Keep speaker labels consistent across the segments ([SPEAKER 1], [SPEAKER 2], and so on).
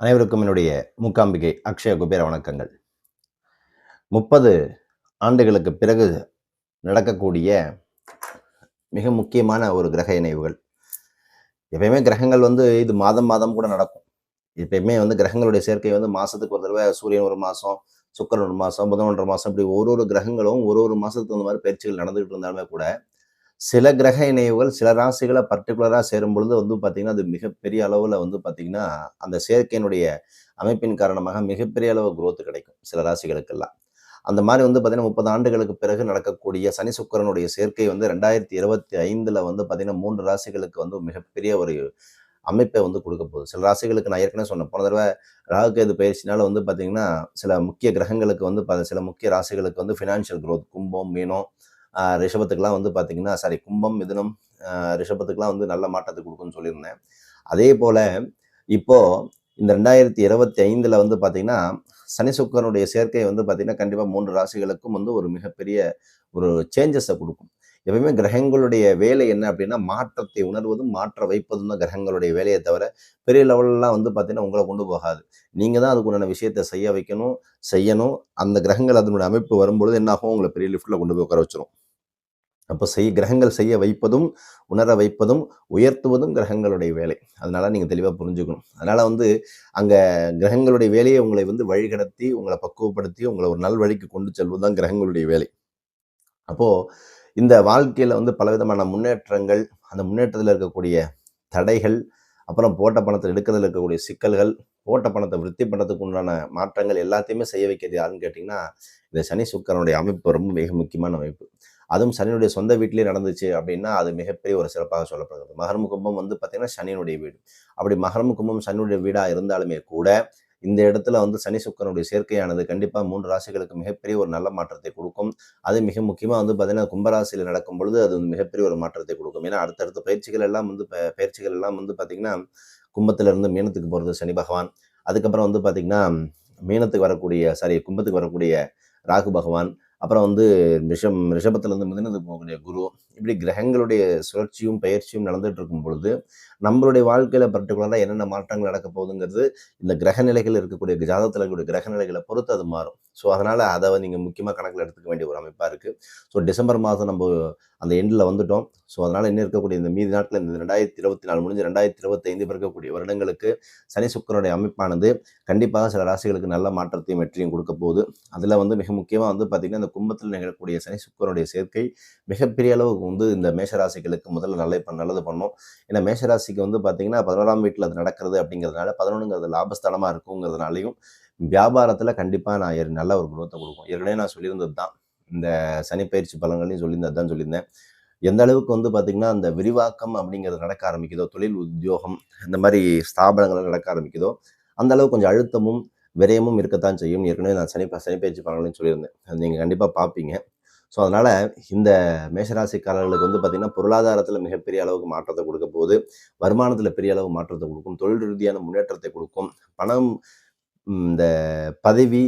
[SPEAKER 1] அனைவருக்கும் என்னுடைய மூக்காம்பிகை அக்ஷய குபேர வணக்கங்கள். முப்பது ஆண்டுகளுக்கு பிறகு நடக்கக்கூடிய மிக முக்கியமான ஒரு கிரக இணைவுகள். எப்பயுமே கிரகங்கள் வந்து இது மாதம் மாதம் கூட நடக்கும். எப்பயுமே வந்து கிரகங்களுடைய சேர்க்கை வந்து மாதத்துக்கு ஒரு தடவை சூரியன் ஒரு மாதம் சுக்கரன் ஒரு மாதம் புதன் ஒன்றரை மாதம் இப்படி ஒரு ஒரு கிரகங்களும் ஒரு ஒரு மாதத்துக்கு அந்த மாதிரி பயிற்சிகள் நடந்துகிட்டு இருந்தாலுமே கூட சில கிரக இணைவுகள் சில ராசிகளை பர்டிகுலராக சேரும் பொழுது வந்து பார்த்தீங்கன்னா அது மிகப்பெரிய அளவில் வந்து பார்த்தீங்கன்னா அந்த சேர்க்கையினுடைய அமைப்பின் காரணமாக மிகப்பெரிய அளவு குரோத் கிடைக்கும் சில ராசிகளுக்கெல்லாம். அந்த மாதிரி வந்து பார்த்தீங்கன்னா முப்பது ஆண்டுகளுக்கு பிறகு நடக்கக்கூடிய சனி சுக்கரனுடைய சேர்க்கை வந்து ரெண்டாயிரத்தி இருபத்தி ஐந்தில் வந்து பார்த்தீங்கன்னா மூன்று ராசிகளுக்கு வந்து மிகப்பெரிய ஒரு அமைப்பை வந்து கொடுக்க போகுது. சில ராசிகளுக்கு நான் ஏற்கனவே சொன்னேன் போன தடவை ராகுகேது பயிற்சினால வந்து பார்த்தீங்கன்னா சில முக்கிய கிரகங்களுக்கு வந்து சில முக்கிய ராசிகளுக்கு வந்து ஃபினான்ஷியல் குரோத் கும்பம் மீனம் ரிஷபத்துக்கெலாம் வந்து பார்த்தீங்கன்னா சாரி கும்பம் மிதுனம் ரிஷபத்துக்கெலாம் வந்து நல்ல மாற்றத்தை கொடுக்குன்னு சொல்லியிருந்தேன். அதே போல் இப்போது இந்த ரெண்டாயிரத்தி இருபத்தி ஐந்தில் வந்து பார்த்தீங்கன்னா சனி சுக்கரனுடைய சேர்க்கை வந்து பார்த்தீங்கன்னா கண்டிப்பாக மூன்று ராசிகளுக்கும் வந்து ஒரு மிகப்பெரிய ஒரு சேஞ்சஸை கொடுக்கும். எப்பயுமே கிரகங்களுடைய வேலை என்ன அப்படின்னா மாற்றத்தை உணர்வதும் மாற்ற வைப்பதும் தான் கிரகங்களுடைய வேலையை தவிர பெரிய லெவல்லாம் வந்து பார்த்தீங்கன்னா உங்களை கொண்டு போகாது. நீங்கள் தான் அதுக்குண்டான விஷயத்தை செய்ய வைக்கணும் செய்யணும். அந்த கிரகங்கள் அதனுடைய அமைப்பு வரும்பொழுது என்னாகும் உங்களை பெரிய லிஃப்ட்டில் கொண்டு போய் உட்கார வச்சிரும். அப்போ செய் கிரகங்கள் செய்ய வைப்பதும் உணர வைப்பதும் உயர்த்துவதும் கிரகங்களுடைய வேலை. அதனால நீங்கள் தெளிவாக புரிஞ்சுக்கணும். அதனால வந்து அங்கே கிரகங்களுடைய வேலையை உங்களை வந்து வழிகடத்தி உங்களை பக்குவப்படுத்தி உங்களை ஒரு நல் வழிக்கு கொண்டு செல்வது தான் கிரகங்களுடைய வேலை. அப்போது இந்த வாழ்க்கையில் வந்து பலவிதமான முன்னேற்றங்கள் அந்த முன்னேற்றத்தில் இருக்கக்கூடிய தடைகள் அப்புறம் போட்ட பணத்தை எடுக்கிறதுல இருக்கக்கூடிய சிக்கல்கள் போட்ட பணத்தை விருத்தி பண்ணுறதுக்கு உண்டான மாற்றங்கள் எல்லாத்தையுமே செய்ய வைக்கிறது யாருன்னு கேட்டிங்கன்னா இந்த சனி சுக்கரனுடைய அமைப்பு ரொம்ப மிக முக்கியமான அமைப்பு. அதுவும் சனியினுடைய சொந்த வீட்டிலே நடந்துச்சு அப்படின்னா அது மிகப்பெரிய ஒரு சிறப்பாக சொல்லப்படுகிறது. மகரம் கும்பம் வந்து பார்த்தீங்கன்னா சனியினுடைய வீடு. அப்படி மகரம் கும்பம் சனியுடைய வீடாக இருந்தாலுமே கூட இந்த இடத்துல வந்து சனி சுக்கரனுடைய சேர்க்கையானது கண்டிப்பாக மூன்று ராசிகளுக்கு மிகப்பெரிய ஒரு நல்ல மாற்றத்தை கொடுக்கும். அது மிக முக்கியமாக வந்து பார்த்தீங்கன்னா கும்பராசியில் நடக்கும் பொழுது அது வந்து மிகப்பெரிய ஒரு மாற்றத்தை கொடுக்கும். ஏன்னா அடுத்தடுத்த பயிற்சிகள் எல்லாம் வந்து பயிற்சிகள் எல்லாம் வந்து பார்த்தீங்கன்னா கும்பத்திலிருந்து மீனத்துக்கு போகிறது சனி பகவான். அதுக்கப்புறம் வந்து பார்த்தீங்கன்னா மீனத்துக்கு வரக்கூடிய சாரி கும்பத்துக்கு வரக்கூடிய ராகு பகவான். அப்புறம் வந்து ரிஷம் ரிஷபத்துலேருந்து பார்த்தீங்கன்னா போகக்கூடிய குரு. இப்படி கிரகங்களுடைய சுழற்சியும் பயிற்சியும் நடந்துட்டு இருக்கும் பொழுது நம்மளுடைய வாழ்க்கையில் பர்டிகுலராக என்னென்ன மாற்றங்கள் நடக்க போகுதுங்கிறது இந்த கிரக நிலைகள் இருக்கக்கூடிய ஜாதகத்தில் இருக்கக்கூடிய கிரக நிலைகளை பொறுத்து அது மாறும். ஸோ அதனால் அதை நீங்கள் முக்கியமாக கணக்கில் எடுத்துக்க வேண்டிய ஒரு அமைப்பாக இருக்குது ஸோ டிசம்பர் மாதம் நம்ம அந்த எண்டில் வந்துட்டோம். ஸோ அதனால் இன்னும் இருக்கக்கூடிய இந்த மீதி நாட்கள் இந்த ரெண்டாயிரத்தி இருபத்தி நாலு முடிஞ்சு ரெண்டாயிரத்தி இருபத்தைந்து பிறக்கக்கூடிய வருடங்களுக்கு சனி சுக்கரனுடைய அமைப்பானது கண்டிப்பாக சில ராசிகளுக்கு நல்ல மாற்றத்தையும் வெற்றியும் கொடுக்க போகுது. அதில் வந்து மிக முக்கியமாக வந்து பார்த்திங்கன்னா இந்த கும்பத்தில் நிகழக்கூடிய சனி சுக்கரனுடைய சேர்க்கை மிகப்பெரிய அளவுக்கு வந்து இந்த மேஷராசிகளுக்கு முதல்ல நல்ல இப்போ நல்லது பண்ணும். ஏன்னா மேஷராசிக்கு வந்து பார்த்திங்கன்னா பதினோராம் வீட்டில் அது நடக்கிறது அப்படிங்கிறதுனால பதினொன்றுங்கிறது லாபஸ்தலமாக இருக்குங்கிறதுனாலையும் வியாபாரத்தில் கண்டிப்பாக நான் நல்ல ஒரு குரோத்தை கொடுக்கும் ஏற்கனவே நான் சொல்லியிருந்தது தான் இந்த சனிப்பயிற்சி பயிற்சி பலன்களையும் சொல்லியிருந்தது தான் சொல்லியிருந்தேன். எந்த அளவுக்கு வந்து பார்த்திங்கன்னா அந்த விரிவாக்கம் அப்படிங்கிறது நடக்க ஆரம்பிக்குதோ தொழில் உத்தியோகம் இந்த மாதிரி ஸ்தாபனங்கள் நடக்க ஆரம்பிக்குதோ அந்த அளவுக்கு கொஞ்சம் அழுத்தமும் விரயமும் இருக்கத்தான் செய்யும். ஏற்கனவே நான் சனி சனிப்பயிற்சி பலன்கள்னு சொல்லியிருந்தேன். அது நீங்கள் கண்டிப்பாக பார்ப்பீங்க ஸோ அதனால் இந்த மேஷராசிக்காரர்களுக்கு வந்து பார்த்திங்கன்னா பொருளாதாரத்தில் மிகப்பெரிய அளவுக்கு மாற்றத்தை கொடுக்க போகுது. வருமானத்தில் பெரிய அளவு மாற்றத்தை கொடுக்கும். தொழில் ரீதியான முன்னேற்றத்தை கொடுக்கும். பணம் இந்த பதவி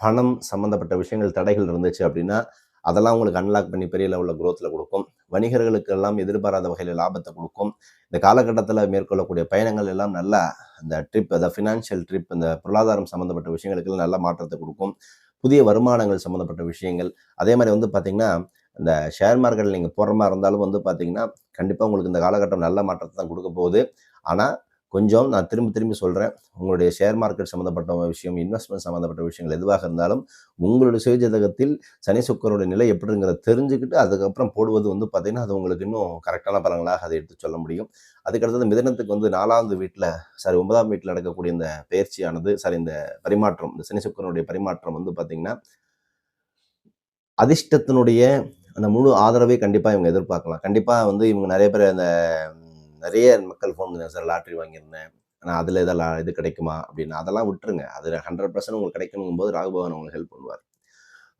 [SPEAKER 1] பணம் சம்மந்தப்பட்ட விஷயங்கள் தடைகள் இருந்துச்சு அப்படின்னா அதெல்லாம் உங்களுக்கு அன்லாக் பண்ணி பெரிய லெவலில் குரோத்தில் கொடுக்கும். வணிகர்களுக்கு எல்லாம் எதிர்பாராத வகையில் லாபத்தை கொடுக்கும். இந்த காலகட்டத்தில் மேற்கொள்ளக்கூடிய பயணங்கள் எல்லாம் நல்ல அந்த ட்ரிப் அந்த ஃபினான்ஷியல் ட்ரிப் இந்த பொருளாதாரம் சம்மந்தப்பட்ட விஷயங்களுக்கு நல்ல மாற்றத்தை கொடுக்கும். புதிய வருமானங்கள் சம்மந்தப்பட்ட விஷயங்கள். அதே மாதிரி வந்து பார்த்திங்கன்னா இந்த ஷேர் மார்க்கெட்டில் நீங்கள் போடுற மாதிரி இருந்தாலும் வந்து பார்த்தீங்கன்னா கண்டிப்பாக உங்களுக்கு இந்த காலகட்டம் நல்ல மாற்றத்தை தான் கொடுக்க போகுது. ஆனால் கொஞ்சம் நான் திரும்ப திரும்பி சொல்கிறேன் உங்களுடைய ஷேர் மார்க்கெட் சம்மந்தப்பட்ட விஷயம் இன்வெஸ்ட்மெண்ட் சம்மந்தப்பட்ட விஷயங்கள் எதுவாக இருந்தாலும் உங்களுடைய சுயஜதகத்தில் சனி சுக்கரனுடைய நிலை எப்படிங்கிறத தெரிஞ்சுக்கிட்டு அதுக்கப்புறம் போடுவது வந்து பார்த்தீங்கன்னா அது உங்களுக்கு இன்னும் கரெக்டான பலங்களாக அதை எடுத்து சொல்ல முடியும். அதுக்கடுத்தது மிதனத்துக்கு வந்து நாலாவது வீட்டில் சாரி ஒன்பதாம் வீட்டில் நடக்கக்கூடிய இந்த பயிற்சியானது சாரி இந்த பரிமாற்றம் இந்த சனி சுக்கரனுடைய பரிமாற்றம் வந்து பார்த்திங்கன்னா அதிர்ஷ்டத்தினுடைய அந்த முழு ஆதரவை கண்டிப்பாக இவங்க எதிர்பார்க்கலாம். கண்டிப்பாக வந்து இவங்க நிறைய பேர் அந்த நிறைய மக்கள் ஃபோன் பண்ணி சார் லாட்ரி வாங்கியிருந்தேன். ஆனால் அதில் இதெல்லாம் இது கிடைக்குமா? அப்படின்னு. அதெல்லாம் விட்டுருங்க. அது ஹண்ட்ரட் பர்சன்ட் உங்களுக்கு கிடைக்கணும் போது ராகுபவன் உங்களுக்கு ஹெல்ப் பண்ணுவார்.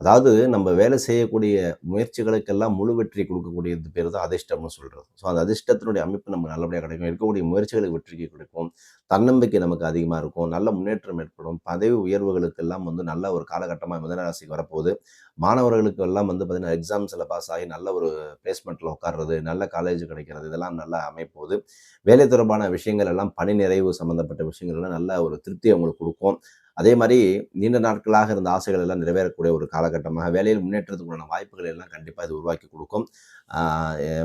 [SPEAKER 1] அதாவது நம்ம வேலை செய்யக்கூடிய முயற்சிகளுக்கெல்லாம் முழு வெற்றி கொடுக்கக்கூடியது பேர் தான் அதிர்ஷ்டம்னு சொல்கிறது ஸோ அந்த அதிர்ஷ்டத்தினுடைய அமைப்பு நமக்கு நல்லபடியாக கிடைக்கும். இருக்கக்கூடிய முயற்சிகளுக்கு வெற்றிக்கு கிடைக்கும். தன்னம்பிக்கை நமக்கு அதிகமாக இருக்கும். நல்ல முன்னேற்றம் ஏற்படும். பதவி உயர்வுகளுக்கெல்லாம் வந்து நல்ல ஒரு காலகட்டமாக மிதனராசிக்கு வரப்போகுது. மாணவர்களுக்கு எல்லாம் வந்து பார்த்திங்கன்னா எக்ஸாம்ஸில் பாஸ் ஆகி நல்ல ஒரு பிளேஸ்மெண்ட்டில் உட்கார்றது நல்ல காலேஜ் கிடைக்கிறது இதெல்லாம் நல்லா அமைப்போகுது. வேலை தொடர்பான விஷயங்கள் எல்லாம் பணி நிறைவு சம்மந்தப்பட்ட விஷயங்கள்லாம் நல்ல ஒரு திருப்தி அவங்களுக்கு கொடுக்கும். அதே மாதிரி நீண்ட நாட்களாக இருந்த ஆசைகள் எல்லாம் நிறைவேறக்கூடிய ஒரு காலகட்டமாக வேலையில் முன்னேற்றத்துக்குள்ளான வாய்ப்புகள் எல்லாம் கண்டிப்பாக இது உருவாக்கி கொடுக்கும்.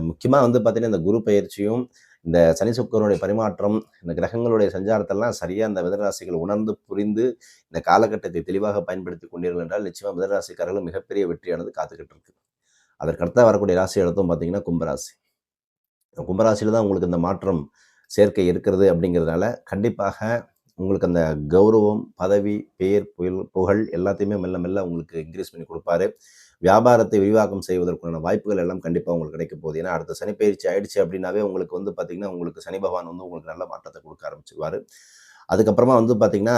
[SPEAKER 1] முக்கியமாக வந்து பார்த்திங்கன்னா இந்த குரு பயிற்சியும் இந்த சனி சுக்கரனுடைய பரிமாற்றம் இந்த கிரகங்களுடைய சஞ்சாரத்தெல்லாம் சரியாக இந்த மிதராசிகள் உணர்ந்து புரிந்து இந்த காலகட்டத்தை தெளிவாக பயன்படுத்தி கொண்டீர்கள் என்றால் நிச்சயமாக மிதராசிக்காரர்கள் மிகப்பெரிய வெற்றியானது காத்துக்கிட்டு இருக்கு. அதற்கடுத்த வரக்கூடிய ராசி எடுத்தும் பார்த்தீங்கன்னா கும்பராசி. கும்பராசியில் தான் உங்களுக்கு இந்த மாற்றம் சேர்க்கை இருக்கிறது அப்படிங்கிறதுனால கண்டிப்பாக உங்களுக்கு அந்த கௌரவம் பதவி பெயர் புயல் புகழ் எல்லாத்தையுமே மெல்ல மெல்ல உங்களுக்கு இன்க்ரீஸ் பண்ணி கொடுப்பாரு. வியாபாரத்தை விரிவாக்கம் செய்வதற்குள்ள வாய்ப்புகள் எல்லாம் கண்டிப்பாக உங்களுக்கு கிடைக்க போகுது. ஏன்னா அடுத்த சனி பயிற்சி ஆயிடுச்சு அப்படின்னாவே உங்களுக்கு வந்து பார்த்திங்கன்னா உங்களுக்கு சனி பகவான் வந்து உங்களுக்கு நல்ல மாற்றத்தை கொடுக்க ஆரம்பிச்சிருவார். அதுக்கப்புறமா வந்து பார்த்திங்கன்னா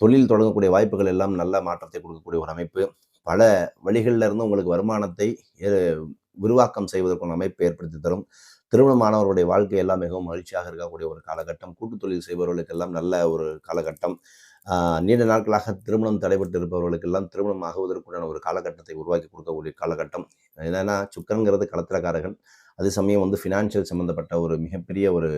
[SPEAKER 1] தொழில் தொடங்கக்கூடிய வாய்ப்புகள் எல்லாம் நல்ல மாற்றத்தை கொடுக்கக்கூடிய ஒரு அமைப்பு. பல வழிகளில் இருந்து உங்களுக்கு வருமானத்தை விரிவாக்கம் செய்வதற்கான அமைப்பு ஏற்படுத்தி தரும். திருமணமானவர்களுடைய வாழ்க்கை எல்லாம் மிகவும் மகிழ்ச்சியாக இருக்கக்கூடிய ஒரு காலகட்டம். கூட்டு தொழில் செய்பவர்களுக்கெல்லாம் நல்ல ஒரு காலகட்டம். நீண்ட நாட்களாக திருமணம் தடைபட்டு இருப்பவர்களுக்கெல்லாம் திருமணம் ஆகுவதற்குண்டான ஒரு காலகட்டத்தை உருவாக்கி கொடுக்கக்கூடிய காலகட்டம். என்னென்னா சுக்கரங்கிறது களத்திரக்காரகன் அதே சமயம் வந்து ஃபினான்ஷியல் சம்மந்தப்பட்ட ஒரு மிகப்பெரிய ஒரு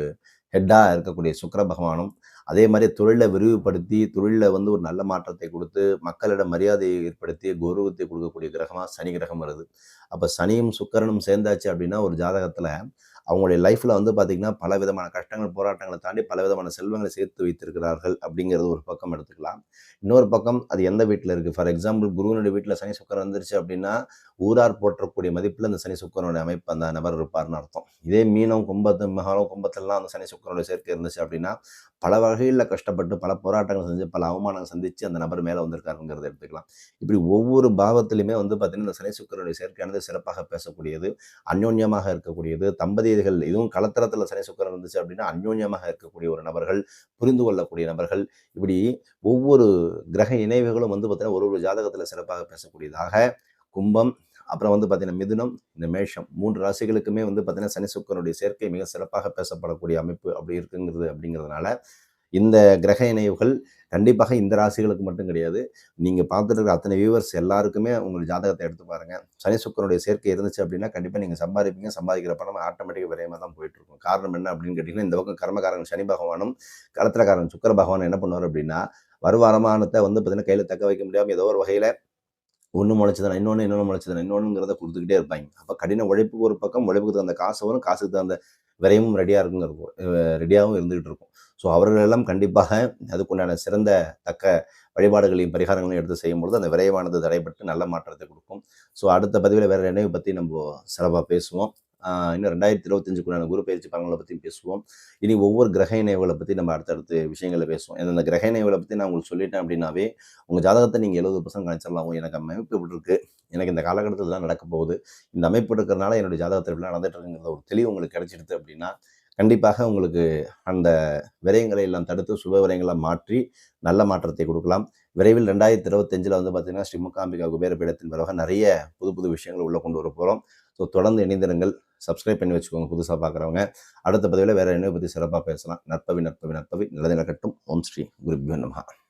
[SPEAKER 1] ஹெட்டாக இருக்கக்கூடிய சுக்கர பகவானும் அதே மாதிரி தொழிலை விரிவுபடுத்தி தொழிலில் வந்து ஒரு நல்ல மாற்றத்தை கொடுத்து மக்களிடம் மரியாதையை ஏற்படுத்தி கௌரவத்தை கொடுக்கக்கூடிய கிரகமாக சனி கிரகம் வருது. அப்போ சனியும் சுக்கரனும் சேர்ந்தாச்சு அப்படின்னா ஒரு ஜாதகத்தில் அவங்களுடைய லைஃப்பில் வந்து பார்த்திங்கன்னா பல விதமான கஷ்டங்கள் போராட்டங்களை தாண்டி பல விதமான செல்வங்களை சேர்த்து வைத்திருக்கிறார்கள் அப்படிங்கிறது ஒரு பக்கம் எடுத்துக்கலாம். இன்னொரு பக்கம் அது எந்த வீட்டில் இருக்குது ஃபார் எக்ஸாம்பிள் குருவனுடைய வீட்டில் சனி சுக்கரம் வந்துருச்சு அப்படின்னா ஊரார் போற்றக்கூடிய மதிப்பில் அந்த சனி சுக்கரனுடைய அமைப்பு அந்த நபர் இருப்பார்னு அர்த்தம். இதே மீனம் கும்பத்து மகாலம் கும்பத்திலாம் அந்த சனி சுக்கரனுடைய சேர்க்கை இருந்துச்சு அப்படின்னா பல வகையில் கஷ்டப்பட்டு பல போராட்டங்கள் செஞ்சு பல அவமானங்கள் சந்தித்து அந்த நபர் மேலே வந்திருக்காருங்கிறத எடுத்துக்கலாம். இப்படி ஒவ்வொரு பாவத்திலுமே வந்து பார்த்திங்கன்னா இந்த சனி சுக்கரனுடைய சேர்க்கையானது சிறப்பாக பேசக்கூடியது அந்யோன்யமாக இருக்கக்கூடியது. தம்பதியர்கள் இதுவும் கலத்தரத்தில் சனி சுக்கரன் இருந்துச்சு அப்படின்னா அந்யோன்யமாக இருக்கக்கூடிய ஒரு நபர்கள் புரிந்து கொள்ளக்கூடிய நபர்கள். இப்படி ஒவ்வொரு கிரக இணைவுகளும் வந்து பார்த்திங்கன்னா ஒரு ஒரு ஜாதகத்தில் சிறப்பாக பேசக்கூடியதாக. கும்பம் அப்புறம் வந்து பார்த்தீங்கன்னா மிதுனம் இந்த மேஷம் மூன்று ராசிகளுக்குமே வந்து பார்த்தீங்கன்னா சனி சுக்கரனுடைய சேர்க்கை மிக சிறப்பாக பேசப்படக்கூடிய அமைப்பு அப்படி இருக்குங்கிறது அப்படிங்கிறதுனால இந்த கிரக இணைவுகள் கண்டிப்பாக இந்த ராசிகளுக்கு மட்டும் கிடையாது. நீங்கள் பார்த்துட்டு இருக்கிற அத்தனை வியூவர்ஸ் எல்லாருக்குமே உங்கள் ஜாதகத்தை எடுத்து பாருங்கள் சனி சுக்கரனுடைய சேர்க்கை இருந்துச்சு அப்படின்னா கண்டிப்பாக நீங்கள் சம்பாதிப்பீங்க. சம்பாதிக்கிற பணம் ஆட்டோமேட்டிக்காக விரையமாக தான் போயிட்டுருக்கும் காரணம் என்ன அப்படின்னு கேட்டிங்கன்னா இந்த பக்கம் கர்மகாரன் சனி பகவானும் களத்திரக்காரன் சுக்கர பகவான் என்ன பண்ணுவார் அப்படின்னா வருவாரமானத்தை வந்து பார்த்தீங்கன்னா கையில் தக்க வைக்க முடியாமல் ஏதோ ஒரு வகையில் ஒன்று முளைச்சதுனா இன்னொன்று இன்னொன்று முளைச்சதுனா இன்னொன்றுங்கிறத கொடுத்துக்கிட்டே இருப்பாங்க. அப்போ கடின உழைப்புக்கு ஒரு பக்கம் உழைப்புக்கு தகுந்த காசு வரும் காசுக்கு தகுந்த விரைவும் ரெடியாக இருக்குங்க இருக்கும் ரெடியாகவும் இருந்துகிட்டு இருக்கும். ஸோ அவர்களெல்லாம் கண்டிப்பாக அதுக்குண்டான சிறந்த தக்க வழிபாடுகளையும் பரிகாரங்களையும் எடுத்து செய்யும்பொழுது அந்த விரைவானது தடைப்பட்டு நல்ல மாற்றத்தை கொடுக்கும். ஸோ அடுத்த பதிவில் வேறு நினைவை பற்றி நம்ம சிறப்பாக பேசுவோம். இன்னும் ரெண்டாயிரத்தி இருபத்தஞ்சுக்குள்ளான குரு பயிற்சி பலன்களை பற்றி பேசுவோம். இனி ஒவ்வொரு கிரக இணைவுகளை பற்றி நம்ம அடுத்தடுத்து விஷயங்களை பேசுவோம். இந்த கிரக இணைவுகளை பற்றி நான் உங்களுக்கு சொல்லிட்டேன் அப்படின்னாவே உங்கள் ஜாதகத்தை நீங்கள் எழுபது பர்சன்ட் கணிச்சிடலாம். எனக்கு அமைப்பு இப்படி இருக்குது எனக்கு இந்த காலகட்டத்தில் தான் நடக்க போகுது. இந்த அமைப்பு இருக்கிறனால என்னுடைய ஜாதகத்தில் இப்படிலாம் நடந்துட்டு இருக்குங்கிற ஒரு தெளிவு உங்களுக்கு கிடைச்சிடுது அப்படின்னா கண்டிப்பாக உங்களுக்கு அந்த விரயங்களை எல்லாம் தடுத்து சுப விரயங்களை மாற்றி நல்ல மாற்றத்தை கொடுக்கலாம். விரைவில் ரெண்டாயிரத்தி இருபத்தஞ்சில் வந்து பார்த்திங்கன்னா ஸ்ரீமுக்காம்பிகா குபேர பீடத்தின் பிறகு நிறைய புது புது விஷயங்கள் உள்ளே கொண்டு வர போகிறோம் ஸோ தொடர்ந்து இணைந்திருங்கள். சப்ஸ்கிரைப் பண்ணி வச்சுக்கோங்க புதுசாக பார்க்குறவங்க அடுத்த பதிவில் வேறு என்ன பற்றி சிறப்பாக பேசலாம். நற்பவி நற்பவி நற்பவி. நிலநிலக்கட்டும் ஓம் ஸ்ரீ குருபியோ நமகா